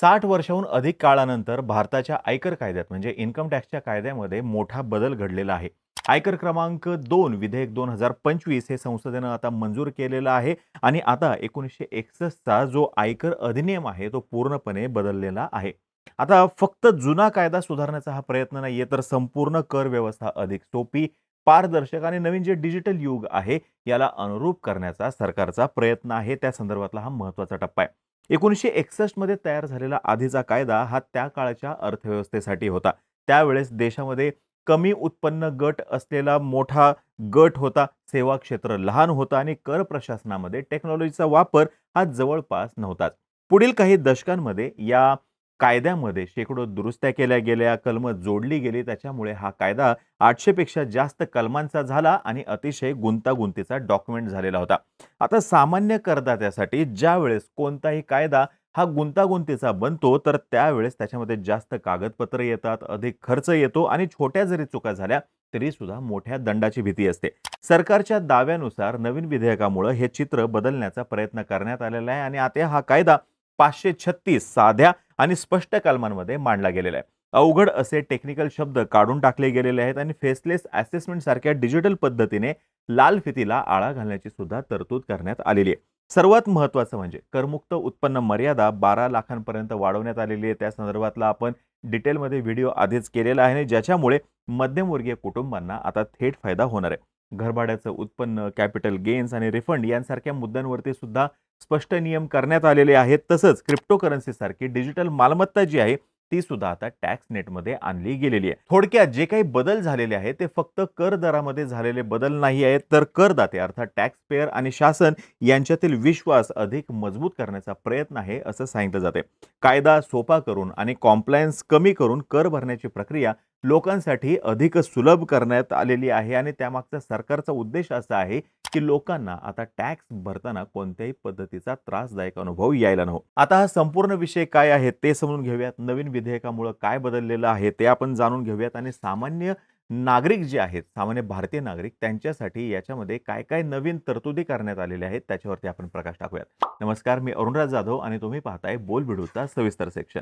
साठ वर्षाहून अधिक काळानंतर भारताच्या आयकर कायद्यात म्हणजे इन्कम टॅक्सच्या कायद्यामध्ये मोठा बदल घडलेला आहे. आयकर क्रमांक दोन विधेयक दोन हजार पंचवीस हे संसदेनं आता मंजूर केलेलं आहे आणि आता एकोणीसशे एकसष्टचा जो आयकर अधिनियम आहे तो पूर्णपणे बदललेला आहे. आता फक्त जुना कायदा सुधारण्याचा हा प्रयत्न नाहीये तर संपूर्ण कर व्यवस्था अधिक सोपी पारदर्शक आणि नवीन जे डिजिटल युग आहे याला अनुरूप करण्याचा सरकारचा प्रयत्न आहे. त्या संदर्भातला हा महत्त्वाचा टप्पा आहे. एकोणीसशे एकसष्टमध्ये तयार झालेला आधीचा कायदा हा त्या काळच्या अर्थव्यवस्थेसाठी होता. त्यावेळेस देशामध्ये कमी उत्पन्न गट असलेला मोठा गट होता सेवा क्षेत्र लहान होतं आणि कर प्रशासनामध्ये टेक्नॉलॉजीचा वापर हा जवळपास नव्हताच. पुढील काही दशकांमध्ये या कायद्यामध्ये शेकडो दुरुस्त्या केल्या गेल्या कलमं जोडली गेली त्याच्यामुळे हा कायदा आठशेपेक्षा जास्त कलमांचा झाला आणि अतिशय गुंतागुंतीचा डॉक्युमेंट झालेला होता. आता सामान्य करदात्यासाठी ज्या वेळेस कोणताही कायदा हा गुंतागुंतीचा बनतो तर त्यावेळेस त्याच्यामध्ये जास्त कागदपत्र येतात अधिक खर्च येतो आणि छोट्या जरी चुका झाल्या तरी सुद्धा मोठ्या दंडाची भीती असते. सरकारच्या दाव्यानुसार नवीन विधेयकामुळे हे चित्र बदलण्याचा प्रयत्न करण्यात आलेला आहे आणि आता हा कायदा पाचशे छत्तीस साध्या आणि स्पष्ट कलमांमध्ये मांडला गेलेला आहे. अवघड असे टेक्निकल शब्द काढून टाकले गेलेले आहेत आणि फेसलेस असेसमेंट सारख्या डिजिटल पद्धतीने लाल फितीला आळा घालण्याची सुद्धा तरतूद करण्यात आलेली आहे. सर्वात महत्त्वाचं म्हणजे करमुक्त उत्पन्न मर्यादा बारा लाखांपर्यंत वाढवण्यात आलेली आहे. त्या संदर्भातला आपण डिटेलमध्ये व्हिडिओ आधीच केलेला आहे आणि ज्याच्यामुळे मध्यमवर्गीय कुटुंबांना आता थेट फायदा होणार आहे. घरभाड्याचं उत्पन्न कॅपिटल गेन्स आणि रिफंड यांसारख्या मुद्द्यांवरती सुद्धा स्पष्ट नियम करण्यात आलेले आहेत. तसंच क्रिप्टोकरन्सीसारखी डिजिटल मालमत्ता जी आहे ती सुद्धा आता टॅक्स नेटमध्ये आणली गेलेली आहे. थोडक्यात जे काही बदल झालेले आहेत ते फक्त कर दरामध्ये झालेले बदल नाही आहेत. तर करदाते अर्थात टॅक्स पेअर आणि शासन यांच्यातील विश्वास अधिक मजबूत करण्याचा प्रयत्न आहे असं सांगितलं जाते कायदा सोपा करून आणि कॉम्प्लायन्स कमी करून कर भरण्याची प्रक्रिया लोकांसाठी अधिक सुलभ करण्यात आलेली आहे आणि त्यामागचा सरकारचा उद्देश असा आहे की लोकांना आता टॅक्स भरताना कोणत्याही पद्धतीचा त्रासदायक अनुभव यायला नको. आता हा संपूर्ण विषय काय आहे ते समजून घेऊयात. नवीन विधेयकामुळे काय बदललेलं आहे ते आपण जाणून घेऊयात आणि सामान्य नागरिक जे आहेत सामान्य भारतीय नागरिक त्यांच्यासाठी याच्यामध्ये काय काय नवीन तरतुदी करण्यात आलेल्या आहेत त्याच्यावरती आपण प्रकाश टाकूयात. नमस्कार मी अरुणराज जाधव आणि तुम्ही पाहताय बोल सविस्तर सेक्शन.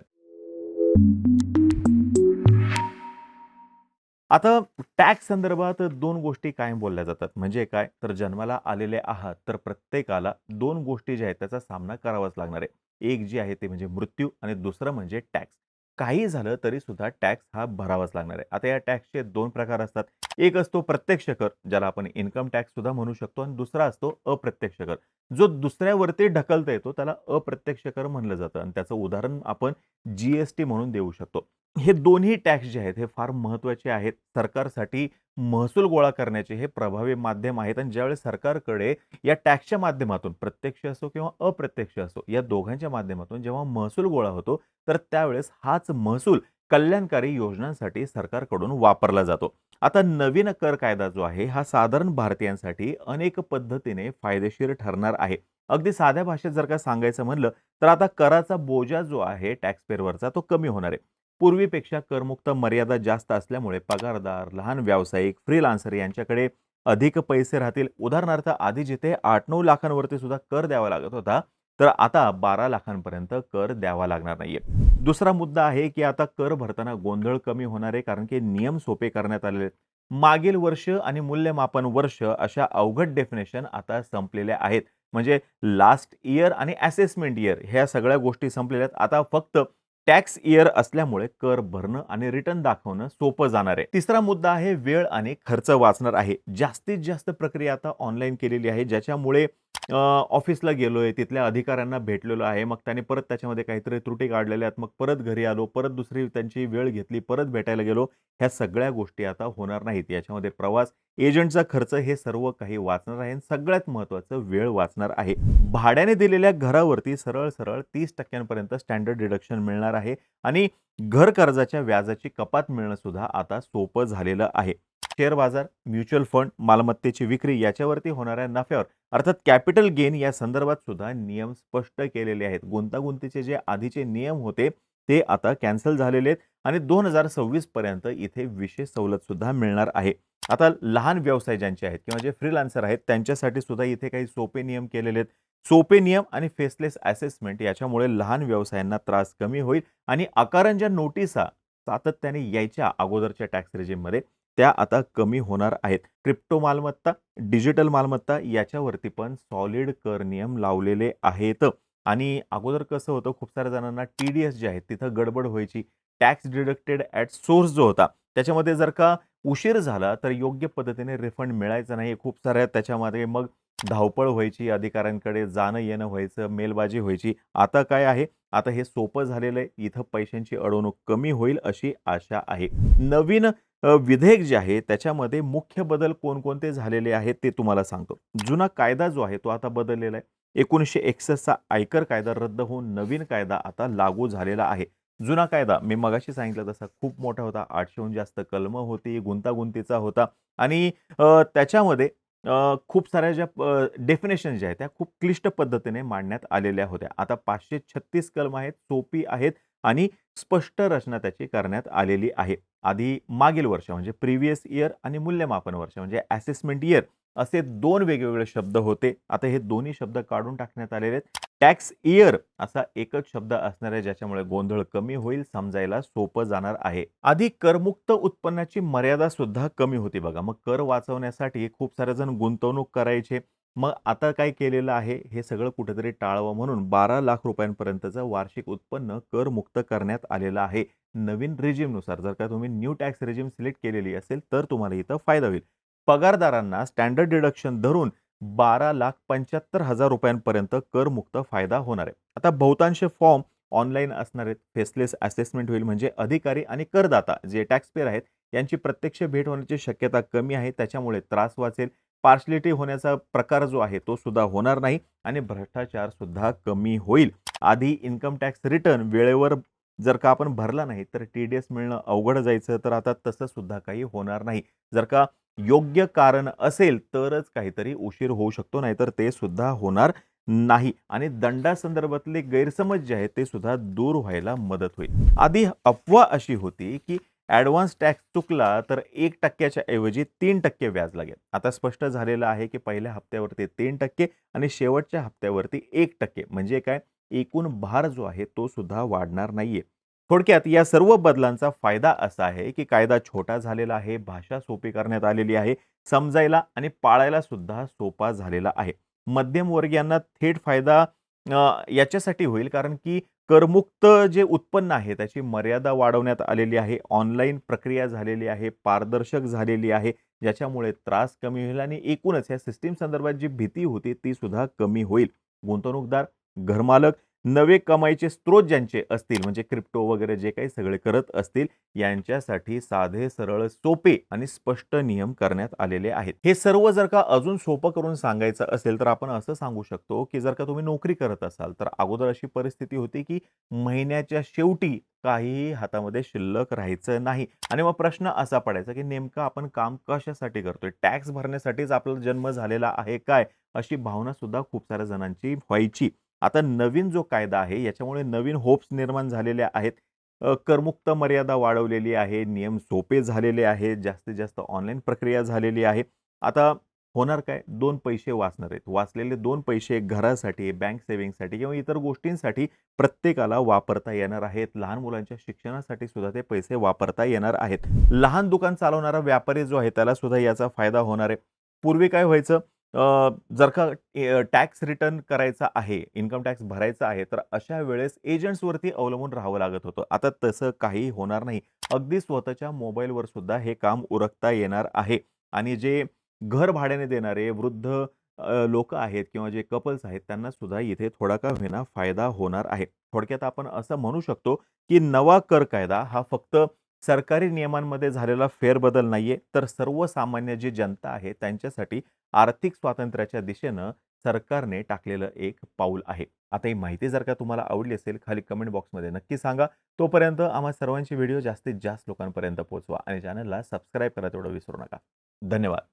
आता टॅक्स संदर्भात दोन गोष्टी कायम बोलल्या जातात. म्हणजे काय? तर जन्माला आलेले आहात तर प्रत्येकाला दोन गोष्टी ज्या आहेत त्याचा सामना करावाच लागणार आहे. एक जी आहे ते म्हणजे मृत्यू आणि दुसरं म्हणजे टॅक्स. काही झालं तरी सुद्धा टॅक्स हा भरावाच लागणार आहे. आता या टॅक्सचे दोन प्रकार असतात. एक असतो प्रत्यक्ष कर ज्याला आपण इन्कम टॅक्स सुद्धा म्हणू शकतो आणि दुसरा असतो अप्रत्यक्ष कर. जो दुसऱ्यावरती ढकलता येतो त्याला अप्रत्यक्ष कर म्हणलं जातं. आणि त्याचं उदाहरण आपण जीएसटी म्हणून देऊ शकतो. हे दोन्ही टॅक्स जे आहेत हे फार महत्त्वाचे आहेत. सरकारसाठी महसूल गोळा करण्याचे हे प्रभावी माध्यम आहेत आणि ज्यावेळेस सरकारकडे या टॅक्सच्या माध्यमातून प्रत्यक्ष असो किंवा अप्रत्यक्ष असो या दोघांच्या माध्यमातून जेव्हा महसूल गोळा होतो तर त्यावेळेस हाच महसूल कल्याणकारी योजनांसाठी सरकारकडून वापरला जातो. आता नवीन कर कायदा जो आहे हा साधारण भारतीयांसाठी अनेक पद्धतीने फायदेशीर ठरणार आहे. अगदी साध्या भाषेत जर का सांगायचं म्हणलं तर आता कराचा बोजा जो आहे टॅक्सपेअरवरचा तो कमी होणार आहे. पूर्वीपेक्षा करमुक्त मर्यादा जास्त असल्यामुळे पगारदार लहान व्यावसायिक फ्रीलान्सर यांच्याकडे अधिक पैसे राहतील. उदाहरणार्थ आधी जिथे आठ नऊ लाखांवरती सुद्धा कर द्यावा लागत होता तर आता बारा लाखांपर्यंत कर द्यावा लागणार नाहीये. दुसरा मुद्दा आहे की आता कर भरताना गोंधळ कमी होणार आहे कारण की नियम सोपे करण्यात आलेले आहेत. मागील वर्ष आणि मूल्यमापन वर्ष अशा अवघड डेफिनेशन आता संपलेल्या आहेत. म्हणजे लास्ट इयर आणि असेसमेंट इयर ह्या सगळ्या गोष्टी संपलेल्या आहेत. आता फक्त टॅक्स इयर असल्यामुळे कर भरणं आणि रिटर्न दाखवणं सोपं जाणार आहे. तिसरा मुद्दा आहे वेळ आणि खर्च वाचणार आहे. जास्तीत जास्त प्रक्रिया आता ऑनलाईन केलेली आहे ज्याच्यामुळे ऑफिसला गेलोय तिथल्या अधिकाऱ्यांना भेटलेलो आहे मग त्याने परत त्याच्यामध्ये काहीतरी त्रुटी काढलेल्या आहेत मग परत घरी आलो परत दुसरी त्यांची वेळ घेतली परत भेटायला गेलो ह्या सगळ्या गोष्टी आता होणार नाहीत. याच्यामध्ये प्रवास एजंटचा खर्च हे सर्व काही वाचणार आहे आणि सगळ्यात महत्त्वाचं वेळ वाचणार आहे. भाड्याने दिलेल्या घरावरती सरळ सरळ तीस टक्क्यांपर्यंत स्टँडर्ड डिडक्शन मिळणार आहे आणि घर कर्जाच्या व्याजाची कपात मिळणं सुद्धा आता सोपं झालेलं आहे. शेअर बाजार म्युच्युअल फंड मालमत्तेची विक्री याच्यावरती होणाऱ्या नफ्यावर अर्थात कॅपिटल गेन या संदर्भात सुद्धा नियम स्पष्ट केलेले आहेत. गुंतागुंतीचे जे आधीचे नियम होते ते आता कॅन्सल झालेले आहेत आणि दोन हजार सव्वीस पर्यंत इथे विशेष सवलत सुद्धा मिळणार आहे. आता लहान व्यवसाय ज्यांचे आहेत किंवा जे फ्रीलान्सर आहेत त्यांच्यासाठी सुद्धा इथे काही सोपे नियम केलेले आहेत. सोपे नियम आणि फेसलेस असेसमेंट याच्यामुळे लहान व्यवसायांना त्रास कमी होईल आणि आकारण ज्या नोटिसा सातत्याने यायच्या अगोदरच्या टॅक्स रेजिममध्ये त्या आता कमी होणार आहेत. क्रिप्टो मालमत्ता डिजिटल मालमत्ता याच्यावरती पण सॉलिड कर नियम लावलेले आहेत. आणि अगोदर कसं होतं खूप साऱ्या जणांना टी डी एस जे आहेत तिथं गडबड व्हायची. टॅक्स डिडक्टेड ॲट सोर्स जो होता त्याच्यामध्ये जर का उशीर झाला तर योग्य पद्धतीने रिफंड मिळायचं नाही. खूप साऱ्या त्याच्यामध्ये मग धावपळ व्हायची अधिकाऱ्यांकडे जाणं येणं व्हायचं मेलबाजी व्हायची. आता काय आहे? आता हे सोपं झालेलं आहे. इथं पैशांची अडवणूक कमी होईल अशी आशा आहे. नवीन विधेयक जे आहे त्याच्यामध्ये मुख्य बदल कोणकोणते झालेले आहेत ते तुम्हाला सांगतो. जुना कायदा जो आहे तो आता बदललेला आहे. एकोणीसशे एकसष्टचा आयकर कायदा रद्द होऊन नवीन कायदा आता लागू झालेला आहे. जुना कायदा. मी मगाशी सांगितलं तसा खूप मोठा होता. आठशेहून जास्त कलम होती गुंतागुंतीचा होता. आणि त्याच्यामध्ये खूप साऱ्या ज्या डेफिनेशन ज्या आहेत त्या खूप क्लिष्ट पद्धतीने मांडण्यात आलेल्या होत्या. आता पाचशे छत्तीस कलम आहेत सोपी आहेत आणि स्पष्ट रचना त्याची करण्यात आलेली आहे. आधी मागील वर्ष म्हणजे प्रिव्हियस इयर आणि मूल्यमापन वर्ष म्हणजे ॲसेसमेंट इयर असे दोन वेगवेगळे शब्द होते. आता हे दोन्ही शब्द काढून टाकण्यात आलेले आहेत. टॅक्स इयर असा एकच शब्द असणार आहे ज्याच्यामुळे गोंधळ कमी होईल समजायला सोपं जाणार आहे. आधी करमुक्त उत्पन्नाची मर्यादा सुद्धा कमी होती बघा. मग कर वाचवण्यासाठी खूप सारे जण गुंतवणूक करायचे. मग आता काय केलेलं आहे? हे सगळं कुठेतरी टाळावं म्हणून बारा लाख रुपयांपर्यंतचं वार्षिक उत्पन्न करमुक्त करण्यात आलेलं आहे. नवीन रेजिमनुसार जर का तुम्ही न्यू टॅक्स रेजिम सिलेक्ट केलेली असेल तर तुम्हाला इथं फायदा होईल. पगारदारांना स्टँडर्ड डिडक्शन धरून बारा लाख पंच्याहत्तर हजार रुपयांपर्यंत करमुक्त फायदा होणार आहे. आता बहुतांश फॉर्म ऑनलाईन असणार आहेत. फेसलेस असेसमेंट होईल म्हणजे अधिकारी आणि करदाता जे टॅक्सपेअर आहेत यांची प्रत्यक्ष भेट होण्याची शक्यता कमी आहे. त्याच्यामुळे त्रास वाचेल. पार्शलिटी होण्याचा प्रकार जो आहे तो सुद्धा होणार नाही आणि भ्रष्टाचार सुद्धा कमी होईल. आधी इन्कम टॅक्स रिटर्न वेळेवर जर का आपण भरला नाही तर टी डी एस मिळणं अवघड जायचं. तर आता तसं सुद्धा काही होणार नाही. जर का योग्य कारण असेल तरच काहीतरी उशीर होऊ शकतो नाहीतर ते सुद्धा होणार नाही आणि दंडासंदर्भातले गैरसमज जे आहेत ते सुद्धा दूर व्हायला मदत होईल. आधी अफवा अशी होती की ॲडव्हान्स टॅक्स चुकला तर एक टक्क्याच्या ऐवजी तीन टक्के व्याज लागेल. आता स्पष्ट झालेलं आहे की पहिल्या हप्त्यावरती तीन टक्के आणि शेवटच्या हप्त्यावरती एक टक्के. म्हणजे काय? एकूण भार जो आहे तो सुद्धा वाढणार नाहीये. थोडक्यात या सर्व बदलांचा फायदा असा आहे की कायदा छोटा झालेला आहे भाषा सोपी करण्यात आलेली आहे समजायला आणि पाळायला सुद्धा सोपा झालेला आहे. मध्यमवर्गीयांना थेट फायदा याच्यासाठी होईल कारण की करमुक्त जे उत्पन्न आहे त्याची मर्यादा वाढवण्यात आलेली आहे ऑनलाईन प्रक्रिया झालेली आहे पारदर्शक झालेली आहे ज्याच्यामुळे त्रास कमी होईल आणि एकूणच या सिस्टीम संदर्भात जी भीती होती ती सुद्धा कमी होईल. गुंतवणूकदार घरमालक नवे कमाईचे स्रोत ज्यांचे असतील म्हणजे क्रिप्टो वगैरे जे काही सगळे करत असतील यांच्यासाठी साधे सरळ सोपे आणि स्पष्ट नियम करण्यात आलेले आहेत. हे सर्व जर का अजून सोपं करून सांगायचं असेल तर आपण असं सांगू शकतो की जर का तुम्ही नोकरी करत असाल तर अगोदर अशी परिस्थिती होती की महिन्याच्या शेवटी काहीही हातामध्ये शिल्लक राहायचं नाही. आणि मग प्रश्न असा पडायचा की नेमकं आपण काम कशासाठी करतोय? टॅक्स भरण्यासाठीच आपला जन्म झालेला आहे काय? अशी भावना सुद्धा खूप साऱ्या जणांची व्हायची. आता नवीन जो कायदा आहे याच्यामुळे नवीन होप्स निर्माण झालेल्या आहेत. करमुक्त मर्यादा वाढवलेली आहे नियम सोपे झालेले आहेत जास्तीत जास्त ऑनलाईन प्रक्रिया झालेली आहे. आता होणार काय? दोन पैसे वाचणार आहेत. वाचलेले दोन पैसे घरासाठी बँक सेव्हिंगसाठी किंवा इतर गोष्टींसाठी प्रत्येकाला वापरता येणार आहेत. लहान मुलांच्या शिक्षणासाठी सुद्धा ते पैसे वापरता येणार आहेत. लहान दुकान चालवणारा व्यापारी जो आहे त्याला सुद्धा याचा फायदा होणार आहे. पूर्वी काय व्हायचं? जर का टॅक्स रिटर्न करायचा आहे इन्कम टॅक्स भरायचा आहे तर अशा वेळेस एजंट्सवरती अवलंबून राहावं लागत होतं. आता तसं काही होणार नाही. अगदी स्वतःच्या मोबाईलवर सुद्धा हे काम उरकता येणार आहे. आणि जे घर भाड्याने देणारे वृद्ध लोक आहेत किंवा जे कपल्स आहेत त्यांना सुद्धा इथे थोडा का होईना फायदा होणार आहे. थोडक्यात आपण असं म्हणू शकतो की नवा कर कायदा हा फक्त सरकारी नियमांमध्ये झालेला फेरबदल नाहीये तर सर्वसामान्य जी जनता आहे त्यांच्यासाठी आर्थिक स्वातंत्र्याच्या दिशेनं सरकारने टाकलेलं एक पाऊल आहे. आता ही माहिती जर का तुम्हाला आवडली असेल खाली कमेंट बॉक्समध्ये नक्की सांगा. तोपर्यंत आम्हा सर्वांची व्हिडिओ जास्तीत जास्त लोकांपर्यंत पोहोचवा आणि चॅनलला सबस्क्राईब करा तेवढं विसरू नका. धन्यवाद.